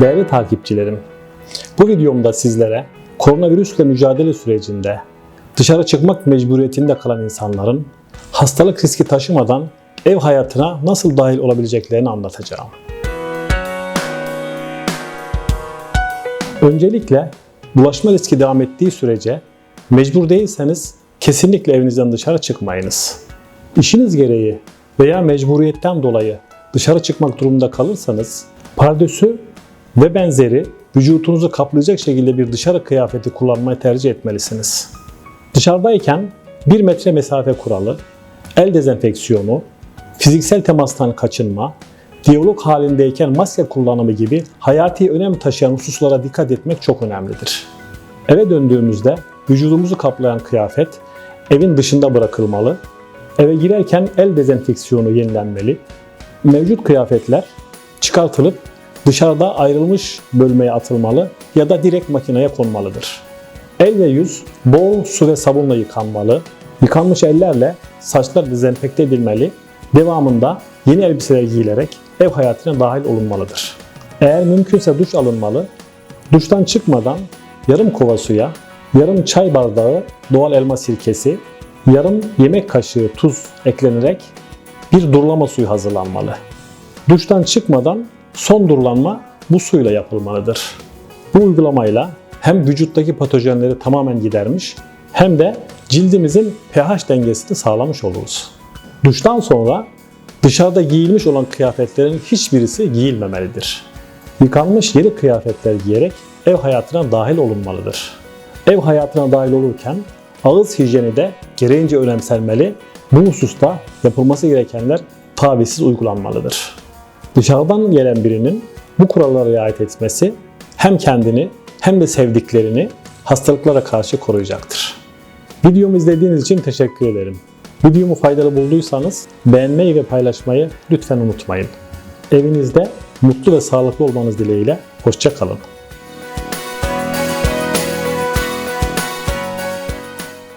Değerli takipçilerim, bu videomda sizlere koronavirüsle mücadele sürecinde dışarı çıkmak mecburiyetinde kalan insanların hastalık riski taşımadan ev hayatına nasıl dahil olabileceklerini anlatacağım. Öncelikle bulaşma riski devam ettiği sürece mecbur değilseniz kesinlikle evinizden dışarı çıkmayınız. İşiniz gereği veya mecburiyetten dolayı dışarı çıkmak durumunda kalırsanız pardösü ve benzeri vücutunuzu kaplayacak şekilde bir dışarı kıyafeti kullanmayı tercih etmelisiniz. Dışarıdayken 1 metre mesafe kuralı, el dezenfeksiyonu, fiziksel temastan kaçınma, diyalog halindeyken maske kullanımı gibi hayati önem taşıyan hususlara dikkat etmek çok önemlidir. Eve döndüğümüzde vücudumuzu kaplayan kıyafet evin dışında bırakılmalı, eve girerken el dezenfeksiyonu yenilenmeli, mevcut kıyafetler çıkartılıp dışarıda ayrılmış bölmeye atılmalı ya da direkt makineye konmalıdır. El ve yüz bol su ve sabunla yıkanmalı. Yıkanmış ellerle saçlar dezenfekte edilmeli. Devamında yeni elbiseler giyilerek ev hayatına dahil olunmalıdır. Eğer mümkünse duş alınmalı. Duştan çıkmadan yarım kova suya, yarım çay bardağı doğal elma sirkesi, yarım yemek kaşığı tuz eklenerek bir durulama suyu hazırlanmalı. Duştan çıkmadan son durulanma bu suyla yapılmalıdır. Bu uygulamayla hem vücuttaki patojenleri tamamen gidermiş hem de cildimizin pH dengesini sağlamış oluruz. Duştan sonra dışarıda giyilmiş olan kıyafetlerin hiçbirisi giyilmemelidir. Yıkanmış yeni kıyafetler giyerek ev hayatına dahil olunmalıdır. Ev hayatına dahil olurken ağız hijyeni de gereğince önemsenmeli. Bu hususta yapılması gerekenler tavizsiz uygulanmalıdır. Dışarıdan gelen birinin bu kurallara riayet etmesi hem kendini hem de sevdiklerini hastalıklara karşı koruyacaktır. Videomu izlediğiniz için teşekkür ederim. Videomu faydalı bulduysanız beğenmeyi ve paylaşmayı lütfen unutmayın. Evinizde mutlu ve sağlıklı olmanız dileğiyle hoşça kalın.